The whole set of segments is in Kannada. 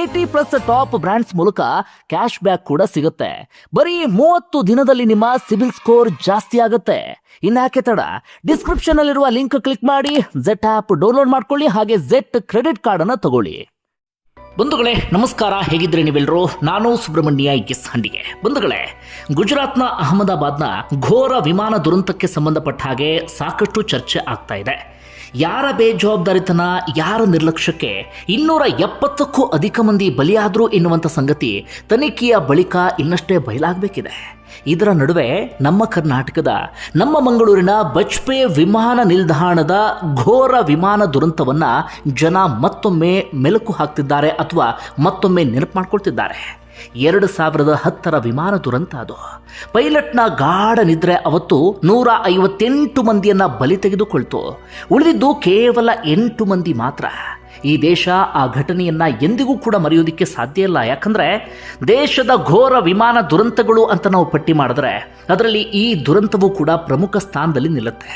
ಏಟಿ ಪ್ಲಸ್ ಟಾಪ್ ಬ್ರಾಂಡ್ಸ್ ಮೂಲಕ ಕ್ಯಾಶ್ ಬ್ಯಾಕ್ ಕೂಡ ಸಿಗುತ್ತೆ. ಬರೀ ಮೂವತ್ತು ದಿನದಲ್ಲಿ ನಿಮ್ಮ ಸಿಬಿಲ್ ಸ್ಕೋರ್ ಜಾಸ್ತಿ ಆಗುತ್ತೆ. ಇನ್ಯಾಕೆ ತಡ? ಡಿಸ್ಕ್ರಿಪ್ಷನ್ ಅಲ್ಲಿರುವ ಲಿಂಕ್ ಕ್ಲಿಕ್ ಮಾಡಿ ಜೆಟ್ ಆಪ್ ಡೌನ್ಲೋಡ್ ಮಾಡ್ಕೊಳ್ಳಿ, ಹಾಗೆ ಜೆಟ್ ಕ್ರೆಡಿಟ್ ಕಾರ್ಡ್ ಅನ್ನ ತಗೊಳ್ಳಿ. ಬಂಧುಗಳೇ, ನಮಸ್ಕಾರ. ಹೇಗಿದ್ರೆ ನೀವೆಲ್ಲರೂ ನಾನು ಸುಬ್ರಹ್ಮಣ್ಯ ಎಸ್ ಹಂಡಿಗೆ. ಬಂಧುಗಳೇ, ಗುಜರಾತ್ನ ಅಹಮದಾಬಾದ್ನ ಘೋರ ವಿಮಾನ ದುರಂತಕ್ಕೆ ಸಂಬಂಧಪಟ್ಟ ಹಾಗೆ ಸಾಕಷ್ಟು ಚರ್ಚೆ ಆಗ್ತಾ ಇದೆ. ಯಾರ ಬೇಜವಾಬ್ದಾರಿತನ, ಯಾರ ನಿರ್ಲಕ್ಷ್ಯಕ್ಕೆ ಇನ್ನೂರ ಎಪ್ಪತ್ತಕ್ಕೂ ಅಧಿಕ ಮಂದಿ ಬಲಿಯಾದ್ರು ಎನ್ನುವಂಥ ಸಂಗತಿ ತನಿಖೆಯ ಬಳಿಕ ಇನ್ನಷ್ಟೇ ಬಯಲಾಗಬೇಕಿದೆ. ಇದರ ನಡುವೆ ನಮ್ಮ ಕರ್ನಾಟಕದ, ನಮ್ಮ ಮಂಗಳೂರಿನ ಬಜ್ಪೆ ವಿಮಾನ ನಿಲ್ದಾಣದ ಘೋರ ವಿಮಾನ ದುರಂತವನ್ನು ಜನ ಮತ್ತೊಮ್ಮೆ ಮೆಲುಕು ಹಾಕ್ತಿದ್ದಾರೆ ಅಥವಾ ಮತ್ತೊಮ್ಮೆ ನೆನಪು ಮಾಡ್ಕೊಳ್ತಿದ್ದಾರೆ. ಎರಡು ಸಾವಿರದ ಹತ್ತರ ವಿಮಾನ ದುರಂತ ಅದು. ಪೈಲಟ್ನ ಗಾಢ ನಿದ್ರೆ ಅವತ್ತು ನೂರ ಐವತ್ತೆಂಟು ಮಂದಿಯನ್ನ ಬಲಿ ತೆಗೆದುಕೊಳ್ತು. ಉಳಿದಿದ್ದು ಕೇವಲ ಎಂಟು ಮಂದಿ ಮಾತ್ರ. ಈ ದೇಶ ಆ ಘಟನೆಯನ್ನು ಎಂದಿಗೂ ಕೂಡ ಮರೆಯೋದಿಕ್ಕೆ ಸಾಧ್ಯ ಇಲ್ಲ. ಯಾಕಂದರೆ ದೇಶದ ಘೋರ ವಿಮಾನ ದುರಂತಗಳು ಅಂತ ನಾವು ಪಟ್ಟಿ ಮಾಡಿದ್ರೆ ಅದರಲ್ಲಿ ಈ ದುರಂತವು ಕೂಡ ಪ್ರಮುಖ ಸ್ಥಾನದಲ್ಲಿ ನಿಲ್ಲುತ್ತೆ.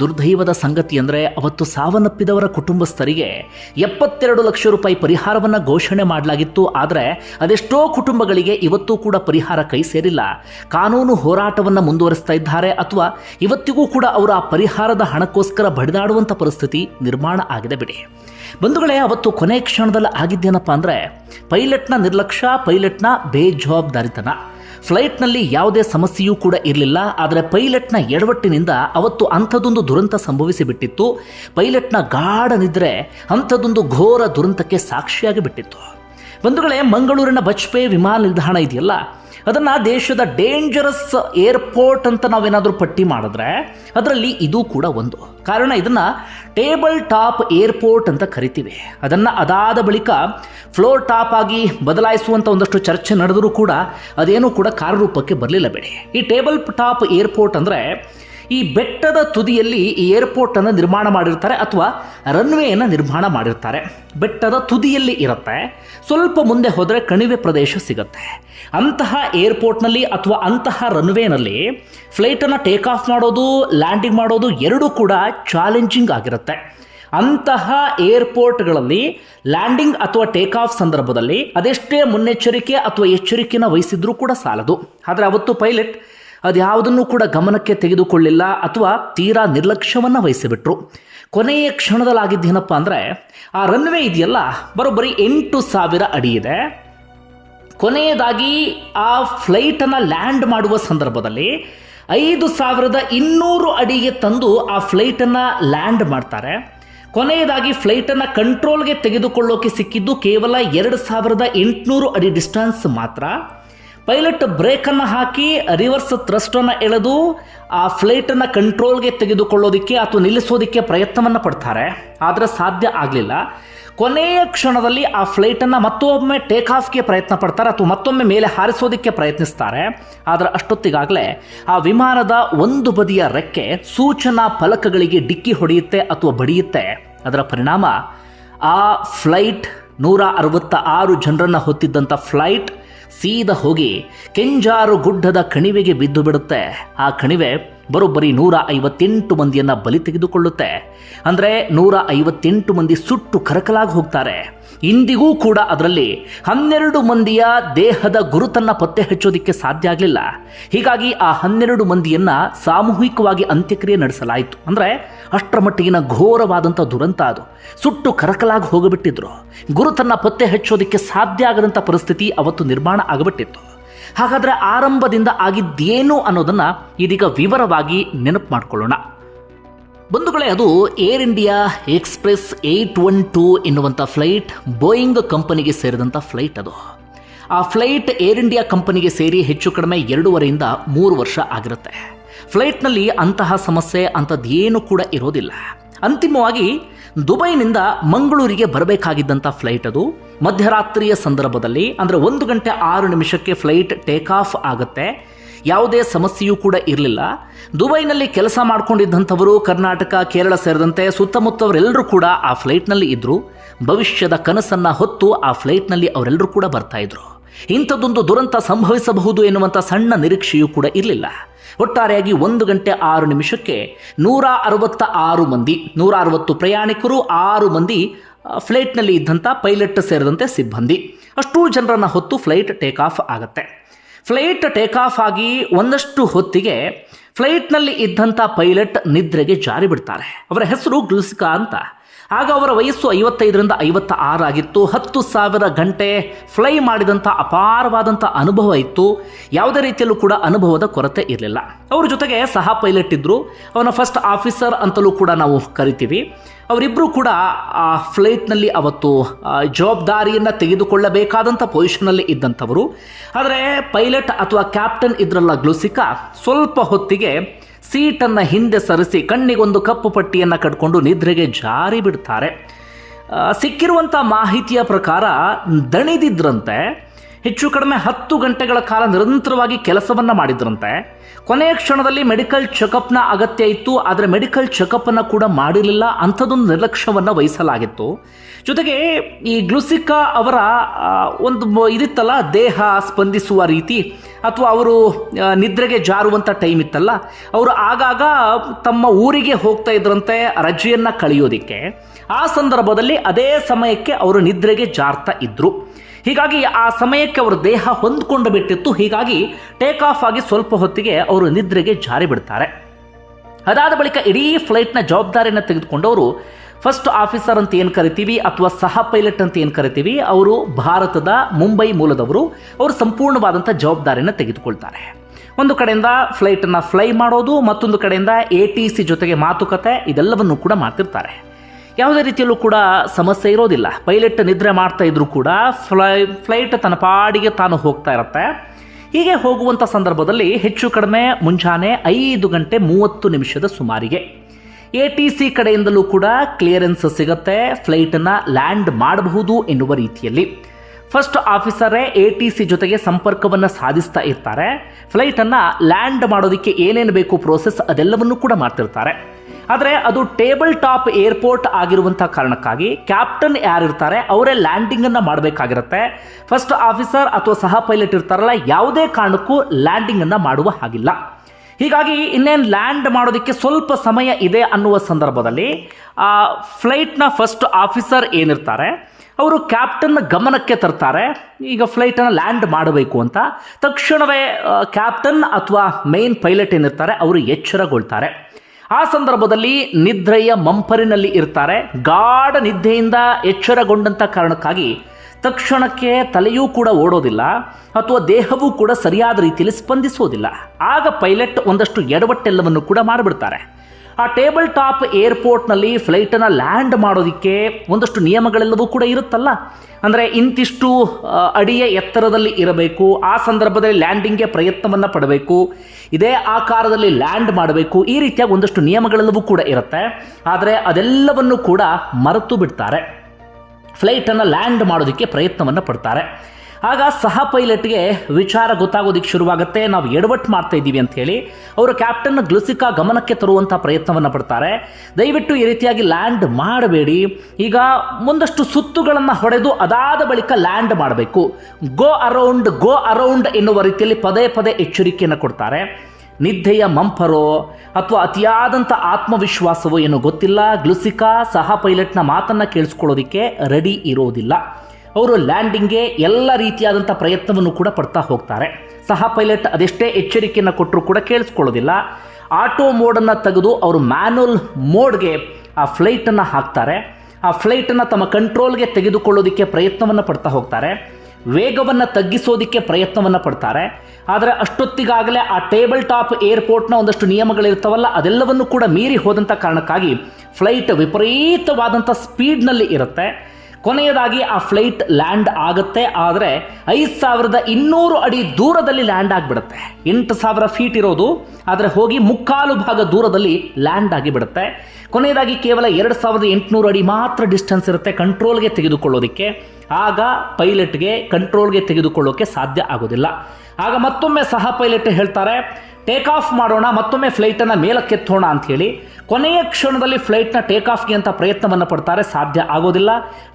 ದುರ್ದೈವದ ಸಂಗತಿ ಅಂದರೆ ಅವತ್ತು ಸಾವನ್ನಪ್ಪಿದವರ ಕುಟುಂಬಸ್ಥರಿಗೆ ಎಪ್ಪತ್ತೆರಡು ಲಕ್ಷ ರೂಪಾಯಿ ಪರಿಹಾರವನ್ನು ಘೋಷಣೆ ಮಾಡಲಾಗಿತ್ತು. ಆದರೆ ಅದೆಷ್ಟೋ ಕುಟುಂಬಗಳಿಗೆ ಇವತ್ತೂ ಕೂಡ ಪರಿಹಾರ ಕೈ ಸೇರಿಲ್ಲ. ಕಾನೂನು ಹೋರಾಟವನ್ನು ಮುಂದುವರಿಸ್ತಾ ಇದ್ದಾರೆ. ಅಥವಾ ಇವತ್ತಿಗೂ ಕೂಡ ಅವರು ಆ ಪರಿಹಾರದ ಹಣಕ್ಕೋಸ್ಕರ ಬಡಿದಾಡುವಂಥ ಪರಿಸ್ಥಿತಿ ನಿರ್ಮಾಣ ಆಗಿದೆ ಬಿಡಿ. ಬಂಧುಗಳೇ, ಅವತ್ತು ಕೊನೆ ಕ್ಷಣದಲ್ಲಿ ಆಗಿದ್ದೇನಪ್ಪ ಅಂದರೆ, ಪೈಲಟ್ನ ನಿರ್ಲಕ್ಷ್ಯ, ಪೈಲಟ್ನ ಬೇಜವಾಬ್ದಾರಿತನ. ಫ್ಲೈಟ್ನಲ್ಲಿ ಯಾವುದೇ ಸಮಸ್ಯೆಯೂ ಕೂಡ ಇರಲಿಲ್ಲ, ಆದರೆ ಪೈಲಟ್ನ ಎಡವಟ್ಟಿನಿಂದ ಅವತ್ತು ಅಂಥದ್ದೊಂದು ದುರಂತ ಸಂಭವಿಸಿಬಿಟ್ಟಿತ್ತು. ಪೈಲಟ್ನ ಗಾಢ ನಿದ್ರೆ ಅಂಥದ್ದೊಂದು ಘೋರ ದುರಂತಕ್ಕೆ ಸಾಕ್ಷಿಯಾಗಿ ಬಿಟ್ಟಿತ್ತು ಬಂಧುಗಳೇ, ಮಂಗಳೂರಿನ ಬಜ್ಪೆ ವಿಮಾನ ನಿಲ್ದಾಣ ಇದೆಯಲ್ಲ? ಅದನ್ನು ದೇಶದ ಡೇಂಜರಸ್ ಏರ್ಪೋರ್ಟ್ ಅಂತ ನಾವೇನಾದರೂ ಪಟ್ಟಿ ಮಾಡಿದ್ರೆ ಅದರಲ್ಲಿ ಇದು ಕೂಡ ಒಂದು. ಕಾರಣ ಇದನ್ನು ಟೇಬಲ್ ಟಾಪ್ ಏರ್ಪೋರ್ಟ್ ಅಂತ ಕರಿತೀವಿ. ಅದನ್ನು ಅದಾದ ಬಳಿಕ ಫ್ಲೋರ್ ಟಾಪ್ ಆಗಿ ಬದಲಾಯಿಸುವಂಥ ಒಂದಷ್ಟು ಚರ್ಚೆ ನಡೆದರೂ ಕೂಡ ಅದೇನೂ ಕೂಡ ಕಾರ್ಯರೂಪಕ್ಕೆ ಬರಲಿಲ್ಲ ಬೇಡಿ. ಈ ಟೇಬಲ್ ಟಾಪ್ ಏರ್ಪೋರ್ಟ್ ಅಂದರೆ ಈ ಬೆಟ್ಟದ ತುದಿಯಲ್ಲಿ ಈ ಏರ್ಪೋರ್ಟನ್ನು ನಿರ್ಮಾಣ ಮಾಡಿರ್ತಾರೆ ಅಥವಾ ರನ್ವೇಯನ್ನು ನಿರ್ಮಾಣ ಮಾಡಿರ್ತಾರೆ. ಬೆಟ್ಟದ ತುದಿಯಲ್ಲಿ ಇರುತ್ತೆ. ಸ್ವಲ್ಪ ಮುಂದೆ ಹೋದರೆ ಕಣಿವೆ ಪ್ರದೇಶ ಸಿಗುತ್ತೆ. ಅಂತಹ ಏರ್ಪೋರ್ಟ್ನಲ್ಲಿ ಅಥವಾ ಅಂತಹ ರನ್ವೇನಲ್ಲಿ ಫ್ಲೈಟನ್ನು ಟೇಕ್ ಆಫ್ ಮಾಡೋದು ಲ್ಯಾಂಡಿಂಗ್ ಮಾಡೋದು ಎರಡೂ ಕೂಡ ಚಾಲೆಂಜಿಂಗ್ ಆಗಿರುತ್ತೆ. ಅಂತಹ ಏರ್ಪೋರ್ಟ್ಗಳಲ್ಲಿ ಲ್ಯಾಂಡಿಂಗ್ ಅಥವಾ ಟೇಕ್ ಆಫ್ ಸಂದರ್ಭದಲ್ಲಿ ಅದೆಷ್ಟೇ ಮುನ್ನೆಚ್ಚರಿಕೆ ಅಥವಾ ಎಚ್ಚರಿಕೆನ ವಹಿಸಿದ್ರೂ ಕೂಡ ಸಾಲದು. ಆದರೆ ಅವತ್ತು ಪೈಲಟ್ ಅದ್ಯಾವುದನ್ನು ಕೂಡ ಗಮನಕ್ಕೆ ತೆಗೆದುಕೊಳ್ಳಿಲ್ಲ ಅಥವಾ ತೀರಾ ನಿರ್ಲಕ್ಷ್ಯವನ್ನು ವಹಿಸಿಬಿಟ್ರು. ಕೊನೆಯ ಕ್ಷಣದಲ್ಲಾಗಿದ್ದೇನಪ್ಪ ಅಂದರೆ, ಆ ರನ್ವೇ ಇದೆಯಲ್ಲ, ಬರೋಬ್ಬರಿ ಎಂಟು ಸಾವಿರ ಅಡಿ ಇದೆ. ಕೊನೆಯದಾಗಿ ಆ ಫ್ಲೈಟನ್ನು ಲ್ಯಾಂಡ್ ಮಾಡುವ ಸಂದರ್ಭದಲ್ಲಿ ಐದು ಸಾವಿರದ ಇನ್ನೂರು ಅಡಿಗೆ ತಂದು ಆ ಫ್ಲೈಟನ್ನು ಲ್ಯಾಂಡ್ ಮಾಡ್ತಾರೆ. ಕೊನೆಯದಾಗಿ ಫ್ಲೈಟನ್ನು ಕಂಟ್ರೋಲ್ಗೆ ತೆಗೆದುಕೊಳ್ಳೋಕೆ ಸಿಕ್ಕಿದ್ದು ಕೇವಲ ಎರಡು ಸಾವಿರದ ಎಂಟುನೂರು ಅಡಿ ಡಿಸ್ಟೆನ್ಸ್ ಮಾತ್ರ. ಪೈಲಟ್ ಬ್ರೇಕನ್ನು ಹಾಕಿ ರಿವರ್ಸ್ ಥ್ರಸ್ಟನ್ನು ಎಳೆದು ಆ ಫ್ಲೈಟನ್ನು ಕಂಟ್ರೋಲ್ಗೆ ತೆಗೆದುಕೊಳ್ಳೋದಕ್ಕೆ ಅಥವಾ ನಿಲ್ಲಿಸೋದಕ್ಕೆ ಪ್ರಯತ್ನವನ್ನು ಪಡ್ತಾರೆ. ಆದರೆ ಸಾಧ್ಯ ಆಗಲಿಲ್ಲ. ಕೊನೆಯ ಕ್ಷಣದಲ್ಲಿ ಆ ಫ್ಲೈಟನ್ನು ಮತ್ತೊಮ್ಮೆ ಟೇಕ್ ಆಫ್ಗೆ ಪ್ರಯತ್ನ ಪಡ್ತಾರೆ ಅಥವಾ ಮತ್ತೊಮ್ಮೆ ಮೇಲೆ ಹಾರಿಸೋದಕ್ಕೆ ಪ್ರಯತ್ನಿಸ್ತಾರೆ. ಆದರೆ ಅಷ್ಟೊತ್ತಿಗಾಗಲೇ ಆ ವಿಮಾನದ ಒಂದು ಬದಿಯ ರೆಕ್ಕೆ ಸೂಚನಾ ಫಲಕಗಳಿಗೆ ಡಿಕ್ಕಿ ಹೊಡೆಯುತ್ತೆ ಅಥವಾ ಬಡಿಯುತ್ತೆ. ಅದರ ಪರಿಣಾಮ ಆ ಫ್ಲೈಟ್ ನೂರ ಅರವತ್ತ ಆರು ಜನರನ್ನು ಹೊತ್ತಿದ್ದಂಥ ಫ್ಲೈಟ್ ಸೀದಾ ಹೋಗಿ ಕೆಂಜಾರು ಗುಡ್ಡದ ಕಣಿವೆಗೆ ಬಿದ್ದು ಬಿಡುತ್ತೆ. ಆ ಕಣಿವೆ ಬರೋಬ್ಬರಿ ನೂರ ಐವತ್ತೆಂಟು ಮಂದಿಯನ್ನು ಬಲಿ ತೆಗೆದುಕೊಳ್ಳುತ್ತೆ. ಅಂದರೆ ನೂರ ಐವತ್ತೆಂಟು ಮಂದಿ ಸುಟ್ಟು ಕರಕಲಾಗಿ ಹೋಗ್ತಾರೆ. ಇಂದಿಗೂ ಕೂಡ ಅದರಲ್ಲಿ ಹನ್ನೆರಡು ಮಂದಿಯ ದೇಹದ ಗುರುತನ್ನು ಪತ್ತೆ ಹಚ್ಚೋದಿಕ್ಕೆ ಸಾಧ್ಯ ಆಗಲಿಲ್ಲ. ಹೀಗಾಗಿ ಆ ಹನ್ನೆರಡು ಮಂದಿಯನ್ನು ಸಾಮೂಹಿಕವಾಗಿ ಅಂತ್ಯಕ್ರಿಯೆ ನಡೆಸಲಾಯಿತು. ಅಂದರೆ ಅಷ್ಟರ ಮಟ್ಟಿಗಿನ ಘೋರವಾದಂಥ ದುರಂತ ಅದು. ಸುಟ್ಟು ಕರಕಲಾಗಿ ಹೋಗಿಬಿಟ್ಟಿದ್ರು. ಗುರುತನ್ನು ಪತ್ತೆ ಹಚ್ಚೋದಿಕ್ಕೆ ಸಾಧ್ಯ ಆಗದಂಥ ಪರಿಸ್ಥಿತಿ ಅವತ್ತು ನಿರ್ಮಾಣ ಆಗಿಬಿಟ್ಟಿತ್ತು. ಹಾಗಾದರೆ ಆರಂಭದಿಂದ ಆಗಿದ್ದೇನು ಅನ್ನೋದನ್ನು ಇದೀಗ ವಿವರವಾಗಿ ನೆನಪು ಮಾಡ್ಕೊಳ್ಳೋಣ. ಬಂಧುಗಳೇ, ಅದು Air India Express eight one two ಎನ್ನುವಂಥ ಫ್ಲೈಟ್ ಬೋಯಿಂಗ್ ಕಂಪನಿಗೆ ಸೇರಿದಂಥ ಫ್ಲೈಟ್ ಅದು. ಆ ಫ್ಲೈಟ್ ಏರ್ ಇಂಡಿಯಾ ಕಂಪನಿಗೆ ಸೇರಿ ಹೆಚ್ಚು ಕಡಿಮೆ ಎರಡೂವರೆಯಿಂದ ಮೂರು ವರ್ಷ ಆಗಿರುತ್ತೆ. ಫ್ಲೈಟ್ನಲ್ಲಿ ಅಂತಹ ಸಮಸ್ಯೆ ಅಂಥದ್ದೇನು ಕೂಡ ಇರೋದಿಲ್ಲ. ಅಂತಿಮವಾಗಿ, ದುಬೈನಿಂದ ಮಂಗಳೂರಿಗೆ ಬರಬೇಕಾಗಿದ್ದಂಥ ಫ್ಲೈಟ್ ಅದು, ಮಧ್ಯರಾತ್ರಿಯ ಸಂದರ್ಭದಲ್ಲಿ, ಅಂದರೆ ಒಂದು ಗಂಟೆ ಆರು ನಿಮಿಷಕ್ಕೆ ಫ್ಲೈಟ್ ಟೇಕ್ ಆಫ್ ಆಗುತ್ತೆ. ಯಾವುದೇ ಸಮಸ್ಯೆಯೂ ಕೂಡ ಇರಲಿಲ್ಲ. ದುಬೈನಲ್ಲಿ ಕೆಲಸ ಮಾಡಿಕೊಂಡಿದ್ದಂಥವರು ಕರ್ನಾಟಕ, ಕೇರಳ ಸೇರಿದಂತೆ ಸುತ್ತಮುತ್ತವರೆಲ್ಲರೂ ಕೂಡ ಆ ಫ್ಲೈಟ್ನಲ್ಲಿ ಇದ್ದರು ಭವಿಷ್ಯದ ಕನಸನ್ನು ಹೊತ್ತು ಆ ಫ್ಲೈಟ್ನಲ್ಲಿ ಅವರೆಲ್ಲರೂ ಕೂಡ ಬರ್ತಾ ಇದ್ರು. ಇಂಥದ್ದೊಂದು ದುರಂತ ಸಂಭವಿಸಬಹುದು ಎನ್ನುವಂಥ ಸಣ್ಣ ನಿರೀಕ್ಷೆಯೂ ಕೂಡ ಇರಲಿಲ್ಲ. ಒಟ್ಟಾರೆಯಾಗಿ ಒಂದು ಗಂಟೆ ಆರು ನಿಮಿಷಕ್ಕೆ ನೂರ ಅರವತ್ತ ಆರು ಮಂದಿ ನೂರ ಅರವತ್ತು ಪ್ರಯಾಣಿಕರು, ಆರು ಮಂದಿ ಫ್ಲೈಟ್ನಲ್ಲಿ ಇದ್ದಂಥ ಪೈಲಟ್ ಸೇರಿದಂತೆ ಸಿಬ್ಬಂದಿ. ಅಷ್ಟೂ ಜನರನ್ನು ಹೊತ್ತು ಫ್ಲೈಟ್ ಟೇಕ್ ಆಫ್ ಆಗುತ್ತೆ. ಫ್ಲೈಟ್ ಟೇಕ್ ಆಫ್ ಆಗಿ ಒಂದಷ್ಟು ಹೊತ್ತಿಗೆ ಫ್ಲೈಟ್ನಲ್ಲಿ ಇದ್ದಂಥ ಪೈಲಟ್ ನಿದ್ರೆಗೆ ಜಾರಿ ಬಿಡ್ತಾರೆ ಅವರ ಹೆಸರು ಗ್ಲುಸಿಕಾ ಅಂತ. ಆಗ ಅವರ ವಯಸ್ಸು ಐವತ್ತೈದರಿಂದ ಐವತ್ತ ಆರಾಗಿತ್ತು ಹತ್ತು ಸಾವಿರ ಗಂಟೆ ಫ್ಲೈ ಮಾಡಿದಂಥ ಅಪಾರವಾದಂಥ ಅನುಭವ ಇತ್ತು. ಯಾವುದೇ ರೀತಿಯಲ್ಲೂ ಕೂಡ ಅನುಭವದ ಕೊರತೆ ಇರಲಿಲ್ಲ. ಅವ್ರ ಜೊತೆಗೆ ಸಹ ಪೈಲಟ್ ಇದ್ದರು ಅವನ ಫಸ್ಟ್ ಆಫೀಸರ್ ಅಂತಲೂ ಕೂಡ ನಾವು ಕರಿತೀವಿ. ಅವರಿಬ್ಬರು ಕೂಡ ಆ ಫ್ಲೈಟ್ನಲ್ಲಿ ಅವತ್ತು ಜವಾಬ್ದಾರಿಯನ್ನು ತೆಗೆದುಕೊಳ್ಳಬೇಕಾದಂಥ ಪೊಸಿಷನಲ್ಲಿ ಇದ್ದಂಥವರು. ಆದರೆ ಪೈಲಟ್ ಅಥವಾ ಕ್ಯಾಪ್ಟನ್ ಇದ್ರಲ್ಲ ಗ್ಲುಸಿಕಾ, ಸ್ವಲ್ಪ ಹೊತ್ತಿಗೆ ಸೀಟನ್ನು ಹಿಂದೆ ಸರಿಸಿ ಕಣ್ಣಿಗೊಂದು ಕಪ್ಪು ಪಟ್ಟಿಯನ್ನು ಕಟ್ಕೊಂಡು ನಿದ್ರೆಗೆ ಜಾರಿ ಬಿಡ್ತಾರೆ. ಸಿಕ್ಕಿರುವಂಥ ಮಾಹಿತಿಯ ಪ್ರಕಾರ ದಣಿದಿದ್ರಂತೆ ಹೆಚ್ಚು ಕಡಿಮೆ ಹತ್ತು ಗಂಟೆಗಳ ಕಾಲ ನಿರಂತರವಾಗಿ ಕೆಲಸವನ್ನು ಮಾಡಿದ್ರಂತೆ. ಕೊನೆಯ ಕ್ಷಣದಲ್ಲಿ ಮೆಡಿಕಲ್ ಚೆಕಪ್ನ ಅಗತ್ಯ ಇತ್ತು, ಆದರೆ ಮೆಡಿಕಲ್ ಚೆಕಪ್ಪನ್ನು ಕೂಡ ಮಾಡಿರಲಿಲ್ಲ ಅಂಥದ್ದೊಂದು ನಿರ್ಲಕ್ಷ್ಯವನ್ನು ವಹಿಸಲಾಗಿತ್ತು. ಜೊತೆಗೆ ಈ ಗ್ಲುಸಿಕಾ ಅವರ ಒಂದು ಇದಿತ್ತಲ್ಲ, ದೇಹ ಸ್ಪಂದಿಸುವ ರೀತಿ, ಅಥವಾ ಅವರು ನಿದ್ರೆಗೆ ಜಾರುವಂಥ ಟೈಮ್ ಇತ್ತಲ್ಲ, ಅವರು ಆಗಾಗ ತಮ್ಮ ಊರಿಗೆ ಹೋಗ್ತಾ ಇದ್ರಂತೆ ರಜೆಯನ್ನು ಕಳೆಯೋದಕ್ಕೆ. ಆ ಸಂದರ್ಭದಲ್ಲಿ ಅದೇ ಸಮಯಕ್ಕೆ ಅವರು ನಿದ್ರೆಗೆ ಜಾರ್ತಾ ಇದ್ರು. ಹೀಗಾಗಿ ಆ ಸಮಯಕ್ಕೆ ಅವರು ದೇಹ ಹೊಂದ್ಕೊಂಡು ಬಿಟ್ಟಿತ್ತು. ಹೀಗಾಗಿ ಟೇಕ್ ಆಫ್ ಆಗಿ ಸ್ವಲ್ಪ ಹೊತ್ತಿಗೆ ಅವರು ನಿದ್ರೆಗೆ ಜಾರಿ ಬಿಡ್ತಾರೆ. ಅದಾದ ಬಳಿಕ ಇಡೀ ಫ್ಲೈಟ್ನ ಜವಾಬ್ದಾರಿಯನ್ನು ತೆಗೆದುಕೊಂಡವರು ಫಸ್ಟ್ ಆಫೀಸರ್ ಅಂತ ಏನು ಕರಿತೀವಿ ಅಥವಾ ಸಹ ಪೈಲಟ್ ಅಂತ ಏನು ಕರಿತೀವಿ, ಅವರು ಭಾರತದ ಮುಂಬೈ ಮೂಲದವರು, ಅವರು ಸಂಪೂರ್ಣವಾದಂಥ ಜವಾಬ್ದಾರಿಯನ್ನು ತೆಗೆದುಕೊಳ್ತಾರೆ. ಒಂದು ಕಡೆಯಿಂದ ಫ್ಲೈಟನ್ನು ಫ್ಲೈ ಮಾಡೋದು, ಮತ್ತೊಂದು ಕಡೆಯಿಂದ ಎ ಟಿ ಸಿ ಜೊತೆಗೆ ಮಾತುಕತೆ, ಇದೆಲ್ಲವನ್ನು ಕೂಡ ಮಾಡ್ತಿರ್ತಾರೆ. ಯಾವುದೇ ರೀತಿಯಲ್ಲೂ ಕೂಡ ಸಮಸ್ಯೆ ಇರೋದಿಲ್ಲ. ಪೈಲಟ್ ನಿದ್ರೆ ಮಾಡ್ತಾ ಇದ್ರು ಕೂಡ ಫ್ಲೈ, ಫ್ಲೈಟ್ ತನ್ನ ಪಾಡಿಗೆ ತಾನು ಹೋಗ್ತಾ ಇರುತ್ತೆ. ಹೀಗೆ ಹೋಗುವಂಥ ಸಂದರ್ಭದಲ್ಲಿ ಹೆಚ್ಚು ಕಡಿಮೆ ಮುಂಜಾನೆ ಐದು ಗಂಟೆ ಮೂವತ್ತು ನಿಮಿಷದ ಸುಮಾರಿಗೆ. ಎ ಟಿ ಸಿ ಕಡೆಯಿಂದಲೂ ಕೂಡ ಕ್ಲಿಯರೆನ್ಸ್ ಸಿಗುತ್ತೆ. ಫ್ಲೈಟನ್ನು ಲ್ಯಾಂಡ್ ಮಾಡಬಹುದು ಎನ್ನುವ ರೀತಿಯಲ್ಲಿ. ಫಸ್ಟ್ ಆಫೀಸರೇ ಎ ಟಿ ಸಿ ಜೊತೆಗೆ ಸಂಪರ್ಕವನ್ನು ಸಾಧಿಸ್ತಾ ಇರ್ತಾರೆ. ಫ್ಲೈಟನ್ನು ಲ್ಯಾಂಡ್ ಮಾಡೋದಕ್ಕೆ ಏನೇನು ಬೇಕು ಪ್ರೋಸೆಸ್ ಅದೆಲ್ಲವನ್ನೂ ಕೂಡ ಮಾಡ್ತಿರ್ತಾರೆ. ಆದರೆ ಅದು ಟೇಬಲ್ ಟಾಪ್ ಏರ್ಪೋರ್ಟ್ ಆಗಿರುವಂಥ ಕಾರಣಕ್ಕಾಗಿ ಕ್ಯಾಪ್ಟನ್ ಯಾರಿರ್ತಾರೆ ಅವರೇ ಲ್ಯಾಂಡಿಂಗನ್ನು ಮಾಡಬೇಕಾಗಿರುತ್ತೆ. ಫಸ್ಟ್ ಆಫೀಸರ್ ಅಥವಾ ಸಹ ಪೈಲಟ್ ಇರ್ತಾರಲ್ಲ, ಯಾವುದೇ ಕಾರಣಕ್ಕೂ ಲ್ಯಾಂಡಿಂಗನ್ನು ಮಾಡುವ ಹಾಗಿಲ್ಲ. ಹೀಗಾಗಿ ಇನ್ನೇನು ಲ್ಯಾಂಡ್ ಮಾಡೋದಕ್ಕೆ ಸ್ವಲ್ಪ ಸಮಯ ಇದೆ ಅನ್ನುವ ಸಂದರ್ಭದಲ್ಲಿ, ಆ ಫ್ಲೈಟ್ನ ಫಸ್ಟ್ ಆಫೀಸರ್ ಏನಿರ್ತಾರೆ ಅವರು ಕ್ಯಾಪ್ಟನ್ ಗಮನಕ್ಕೆ ತರ್ತಾರೆ. ಈಗ ಫ್ಲೈಟನ್ನು ಲ್ಯಾಂಡ್ ಮಾಡಬೇಕು ಅಂತ. ತಕ್ಷಣವೇ ಕ್ಯಾಪ್ಟನ್ ಅಥವಾ ಮೇನ್ ಪೈಲಟ್ ಏನಿರ್ತಾರೆ, ಅವರು ಎಚ್ಚರಗೊಳ್ತಾರೆ. ಆ ಸಂದರ್ಭದಲ್ಲಿ ನಿದ್ರೆಯ ಮಂಪರಿನಲ್ಲಿ ಇರ್ತಾರೆ. ಗಾಢ ನಿದ್ದೆಯಿಂದ ಎಚ್ಚರಗೊಂಡಂಥ ಕಾರಣಕ್ಕಾಗಿ ತಕ್ಷಣಕ್ಕೆ ತಲೆಯೂ ಕೂಡ ಓಡೋದಿಲ್ಲ, ಅಥವಾ ದೇಹವೂ ಕೂಡ ಸರಿಯಾದ ರೀತಿಯಲ್ಲಿ ಸ್ಪಂದಿಸೋದಿಲ್ಲ. ಆಗ ಪೈಲಟ್ ಒಂದಷ್ಟು ಎಡವಟ್ಟೆಲ್ಲವನ್ನು ಕೂಡ ಮಾಡಿಬಿಡ್ತಾರೆ. ಆ ಟೇಬಲ್ ಟಾಪ್ ಏರ್ಪೋರ್ಟ್ನಲ್ಲಿ ಫ್ಲೈಟನ್ನು ಲ್ಯಾಂಡ್ ಮಾಡೋದಕ್ಕೆ ಒಂದಷ್ಟು ನಿಯಮಗಳೆಲ್ಲವೂ ಕೂಡ ಇರುತ್ತಲ್ಲ? ಅಂದರೆ ಇಂತಿಷ್ಟು ಅಡಿಯ ಎತ್ತರದಲ್ಲಿ ಇರಬೇಕು, ಆ ಸಂದರ್ಭದಲ್ಲಿ ಲ್ಯಾಂಡಿಂಗ್ಗೆ ಪ್ರಯತ್ನವನ್ನು ಪಡಬೇಕು, ಇದೇ ಆಕಾರದಲ್ಲಿ ಲ್ಯಾಂಡ್ ಮಾಡಬೇಕು, ಈ ರೀತಿಯಾಗಿ ಒಂದಷ್ಟು ನಿಯಮಗಳೆಲ್ಲವೂ ಕೂಡ ಇರುತ್ತೆ. ಆದರೆ ಅದೆಲ್ಲವನ್ನು ಕೂಡ ಮರೆತು ಬಿಡ್ತಾರೆ. ಫ್ಲೈಟನ್ನು ಲ್ಯಾಂಡ್ ಮಾಡೋದಕ್ಕೆ ಪ್ರಯತ್ನವನ್ನು ಪಡ್ತಾರೆ. ಆಗ ಸಹ ಪೈಲಟ್ಗೆ ವಿಚಾರ ಗೊತ್ತಾಗೋದಿಕ್ಕೆ ಶುರುವಾಗುತ್ತೆ. ನಾವು ಎಡವಟ್ಟು ಮಾಡ್ತಾ ಇದ್ದೀವಿ ಅಂತ ಹೇಳಿ ಅವರು ಕ್ಯಾಪ್ಟನ್ ಗ್ಲುಸಿಕಾ ಗಮನಕ್ಕೆ ತರುವಂಥ ಪ್ರಯತ್ನವನ್ನು ಪಡ್ತಾರೆ. ದಯವಿಟ್ಟು ಈ ರೀತಿಯಾಗಿ ಲ್ಯಾಂಡ್ ಮಾಡಬೇಡಿ. ಈಗ ಮುಂದಷ್ಟು ಸುತ್ತುಗಳನ್ನು ಹೊಡೆದು ಅದಾದ ಬಳಿಕ ಲ್ಯಾಂಡ್ ಮಾಡಬೇಕು. ಗೋ ಅರೌಂಡ್ ಗೋ ಅರೌಂಡ್ ಎನ್ನುವ ರೀತಿಯಲ್ಲಿ ಪದೇ ಪದೇ ಎಚ್ಚರಿಕೆಯನ್ನು ಕೊಡ್ತಾರೆ. ನಿದ್ದೆಯ ಮಂಪರೋ ಅಥವಾ ಅತಿಯಾದಂಥ ಆತ್ಮವಿಶ್ವಾಸವೋ ಏನೋ ಗೊತ್ತಿಲ್ಲ. ಗ್ಲುಸಿಕಾ ಸಹ ಪೈಲಟ್ನ ಮಾತನ್ನು ಕೇಳಿಸ್ಕೊಳ್ಳೋದಿಕ್ಕೆ ರೆಡಿ ಇರೋದಿಲ್ಲ. ಅವರು ಲ್ಯಾಂಡಿಂಗ್ಗೆ ಎಲ್ಲ ರೀತಿಯಾದಂಥ ಪ್ರಯತ್ನವನ್ನು ಕೂಡ ಪಡ್ತಾ ಹೋಗ್ತಾರೆ. ಸಹ ಪೈಲಟ್ ಅದೆಷ್ಟೇ ಎಚ್ಚರಿಕೆಯನ್ನು ಕೊಟ್ಟರೂ ಕೂಡ ಕೇಳಿಸ್ಕೊಳ್ಳೋದಿಲ್ಲ. ಆಟೋ ಮೋಡನ್ನು ತೆಗೆದು ಅವರು ಮ್ಯಾನುವಲ್ ಮೋಡ್ಗೆ ಆ ಫ್ಲೈಟನ್ನು ಹಾಕ್ತಾರೆ. ಆ ಫ್ಲೈಟನ್ನು ತಮ್ಮ ಕಂಟ್ರೋಲ್ಗೆ ತೆಗೆದುಕೊಳ್ಳೋದಕ್ಕೆ ಪ್ರಯತ್ನವನ್ನು ಪಡ್ತಾ ಹೋಗ್ತಾರೆ. ವೇಗವನ್ನು ತಗ್ಗಿಸೋದಕ್ಕೆ ಪ್ರಯತ್ನವನ್ನು ಪಡ್ತಾರೆ. ಆದರೆ ಅಷ್ಟೊತ್ತಿಗಾಗಲೇ ಆ ಟೇಬಲ್ ಟಾಪ್ ಏರ್ಪೋರ್ಟ್ನ ಒಂದಷ್ಟು ನಿಯಮಗಳಿರ್ತಾವಲ್ಲ, ಅದೆಲ್ಲವನ್ನು ಕೂಡ ಮೀರಿ ಹೋದಂಥ ಕಾರಣಕ್ಕಾಗಿ ಫ್ಲೈಟ್ ವಿಪರೀತವಾದಂಥ ಸ್ಪೀಡ್ನಲ್ಲಿ ಇರುತ್ತೆ. ಕೊನೆಯದಾಗಿ ಆ ಫ್ಲೈಟ್ ಲ್ಯಾಂಡ್ ಆಗುತ್ತೆ, ಆದರೆ ಐದು ಸಾವಿರದ ಇನ್ನೂರು ಅಡಿ ದೂರದಲ್ಲಿ ಲ್ಯಾಂಡ್ ಆಗಿಬಿಡುತ್ತೆ. ಎಂಟು ಸಾವಿರ ಫೀಟ್ ಇರೋದು, ಆದರೆ ಹೋಗಿ ಮುಕ್ಕಾಲು ಭಾಗ ದೂರದಲ್ಲಿ ಲ್ಯಾಂಡ್ ಆಗಿಬಿಡುತ್ತೆ. ಕೊನೆಯದಾಗಿ ಕೇವಲ ಎರಡು ಸಾವಿರದ ಎಂಟುನೂರು ಅಡಿ ಮಾತ್ರ ಡಿಸ್ಟೆನ್ಸ್ ಇರುತ್ತೆ ಕಂಟ್ರೋಲ್ಗೆ ತೆಗೆದುಕೊಳ್ಳೋದಕ್ಕೆ. ಆಗ ಪೈಲಟ್ಗೆ ಕಂಟ್ರೋಲ್ಗೆ ತೆಗೆದುಕೊಳ್ಳೋಕೆ ಸಾಧ್ಯ ಆಗೋದಿಲ್ಲ. ಆಗ ಮತ್ತೊಮ್ಮೆ ಸಹ ಪೈಲಟ್ ಹೇಳ್ತಾರೆ ಟೇಕ್ ಆಫ್ ಮಾಡೋಣ, ಮತ್ತೊಮ್ಮೆ ಫ್ಲೈಟನ್ನು ಮೇಲಕ್ಕೆತ್ತೋಣ ಅಂತ ಹೇಳಿ. ಕೊನೆಯ ಕ್ಷಣದಲ್ಲಿ ಫ್ಲೈಟ್ನ ಟೇಕ್ ಆಫ್ಗೆ ಅಂತ ಪ್ರಯತ್ನವನ್ನು ಪಡ್ತಾರೆ. ಸಾಧ್ಯ ಆಗೋದಿಲ್ಲ.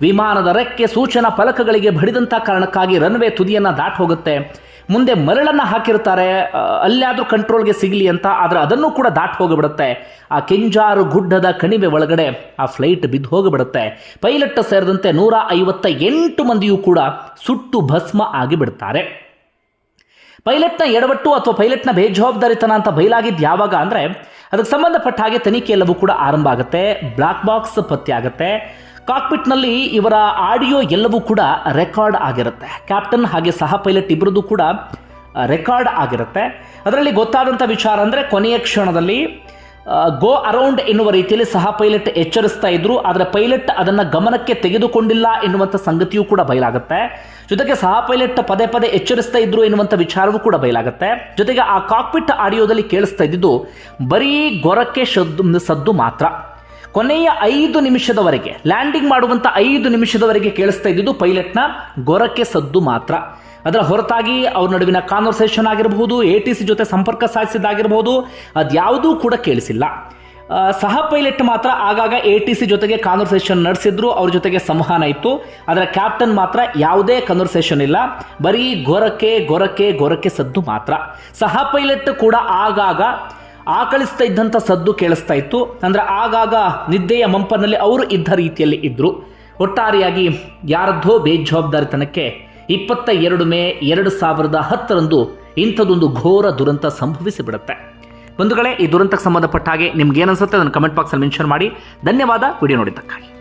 ವಿಮಾನದ ರೆಕ್ಕೆ ಸೂಚನಾ ಫಲಕಗಳಿಗೆ ಬಡಿದಂಥ ಕಾರಣಕ್ಕಾಗಿ ರನ್ವೇ ತುದಿಯನ್ನು ದಾಟ್ ಹೋಗುತ್ತೆ. ಮುಂದೆ ಮರಳನ್ನು ಹಾಕಿರ್ತಾರೆ ಅಲ್ಲಾದರೂ ಕಂಟ್ರೋಲ್ಗೆ ಸಿಗಲಿ ಅಂತ, ಆದರೆ ಅದನ್ನು ಕೂಡ ದಾಟ್ ಹೋಗಿಬಿಡುತ್ತೆ. ಆ ಕೆಂಜಾರು ಗುಡ್ಡದ ಕಣಿವೆ ಒಳಗಡೆ ಆ ಫ್ಲೈಟ್ ಬಿದ್ದು ಹೋಗಿಬಿಡುತ್ತೆ. ಪೈಲಟ್ ಸೇರಿದಂತೆ ನೂರ ಐವತ್ತ ಎಂಟು ಮಂದಿಯೂ ಕೂಡ ಸುಟ್ಟು ಭಸ್ಮ ಆಗಿಬಿಡ್ತಾರೆ. ಪೈಲಟ್ನ ಎಡವಟ್ಟು ಅಥವಾ ಪೈಲಟ್ನ ಬೇಜವಾಬ್ದಾರಿತನ ಅಂತ ಬಯಲಾಗಿದ್ದು ಯಾವಾಗ ಅಂದರೆ ಅದಕ್ಕೆ ಸಂಬಂಧಪಟ್ಟ ಹಾಗೆ ತನಿಖೆ ಎಲ್ಲವೂ ಕೂಡ ಆರಂಭ ಆಗುತ್ತೆ ಬ್ಲಾಕ್ ಬಾಕ್ಸ್ ಪತ್ತೆ ಆಗುತ್ತೆ. ಕಾಕ್ಪಿಟ್ನಲ್ಲಿ ಇವರ ಆಡಿಯೋ ಎಲ್ಲವೂ ಕೂಡ ರೆಕಾರ್ಡ್ ಆಗಿರುತ್ತೆ. ಕ್ಯಾಪ್ಟನ್ ಹಾಗೆ ಸಹ ಪೈಲಟ್ ಇಬ್ಬರದ್ದು ಕೂಡ ರೆಕಾರ್ಡ್ ಆಗಿರುತ್ತೆ. ಅದರಲ್ಲಿ ಗೊತ್ತಾದಂಥ ವಿಚಾರ ಅಂದರೆ ಕೊನೆಯ ಕ್ಷಣದಲ್ಲಿ ಗೋ ಅರೌಂಡ್ ಎನ್ನುವ ರೀತಿಯಲ್ಲಿ ಸಹ ಪೈಲಟ್ ಎಚ್ಚರಿಸ್ತಾ ಇದ್ರು, ಆದರೆ ಪೈಲಟ್ ಅದನ್ನ ಗಮನಕ್ಕೆ ತೆಗೆದುಕೊಂಡಿಲ್ಲ ಎನ್ನುವಂಥ ಸಂಗತಿಯೂ ಕೂಡ ಬಯಲಾಗುತ್ತೆ. ಜೊತೆಗೆ ಸಹ ಪೈಲಟ್ ಪದೇ ಪದೇ ಎಚ್ಚರಿಸ್ತಾ ಇದ್ರು ಎನ್ನುವಂಥ ವಿಚಾರವೂ ಕೂಡ ಬಯಲಾಗುತ್ತೆ. ಜೊತೆಗೆ ಆ ಕಾಕ್ಪಿಟ್ ಆಡಿಯೋದಲ್ಲಿ ಕೇಳಿಸ್ತಾ ಇದ್ದಿದ್ದು, ಬರೀ ಗೊರಕ್ಕೆ ಶದ್ದು, ಸದ್ದು ಮಾತ್ರ. ಕೊನೆಯ ಐದು ನಿಮಿಷದವರೆಗೆ ಲ್ಯಾಂಡಿಂಗ್ ಮಾಡುವಂತ ಐದು ನಿಮಿಷದವರೆಗೆ ಕೇಳಿಸ್ತಾ ಇದ್ದಿದ್ದು ಪೈಲಟ್ನ ಗೊರಕ್ಕೆ ಸದ್ದು ಮಾತ್ರ. ಅದರ ಹೊರತಾಗಿ ಅವ್ರ ನಡುವಿನ ಕಾನ್ವರ್ಸೇಷನ್ ಆಗಿರಬಹುದು ಎ ಟಿ ಸಿ ಜೊತೆ ಸಂಪರ್ಕ ಸಾಧಿಸಿದ್ದಾಗಿರಬಹುದು, ಅದ್ಯಾವುದೂ ಕೂಡ ಕೇಳಿಸಿಲ್ಲ. ಸಹ ಪೈಲಟ್ ಮಾತ್ರ ಆಗಾಗ ಎ ಟಿ ಸಿ ಜೊತೆಗೆ ಕಾನ್ವರ್ಸೇಷನ್ ನಡೆಸಿದ್ರು, ಅವ್ರ ಜೊತೆಗೆ ಸಂವಹನ ಇತ್ತು. ಅದರ ಕ್ಯಾಪ್ಟನ್ ಮಾತ್ರ ಯಾವುದೇ ಕನ್ವರ್ಸೇಷನ್ ಇಲ್ಲ. ಬರೀ ಗೊರಕೆ ಗೊರಕೆ ಗೊರಕೆ ಸದ್ದು ಮಾತ್ರ. ಸಹ ಪೈಲಟ್ ಕೂಡ ಆಗಾಗ ಆಕಳಿಸ್ತಾ ಇದ್ದಂಥ ಸದ್ದು ಕೇಳಿಸ್ತಾ ಇತ್ತು. ಅಂದ್ರೆ ಆಗಾಗ ನಿದ್ದೆಯ ಮಂಪನಲ್ಲಿ ಅವರು ಇದ್ದ ರೀತಿಯಲ್ಲಿ ಇದ್ದರು ಒಟ್ಟಾರೆಯಾಗಿ ಯಾರದ್ದೋ ಬೇಜವಾಬ್ದಾರಿತನಕ್ಕೆ ಇಪ್ಪತ್ತ ಎರಡು ಮೇ ಎರಡು ಸಾವಿರದ ಹತ್ತರಂದು ಇಂಥದೊಂದು ಘೋರ ದುರಂತ ಸಂಭವಿಸಿಬಿಡುತ್ತೆ. ಬಂಧುಗಳೇ, ಈ ದುರಂತಕ್ಕೆ ಸಂಬಂಧಪಟ್ಟ ಹಾಗೆ ನಿಮ್ಗೆ ಏನನ್ಸುತ್ತೆ ಅದನ್ನು ಕಮೆಂಟ್ ಬಾಕ್ಸಲ್ಲಿ ಮೆನ್ಷನ್ ಮಾಡಿ. ಧನ್ಯವಾದ, ವಿಡಿಯೋ ನೋಡಿದ್ದಕ್ಕಾಗಿ.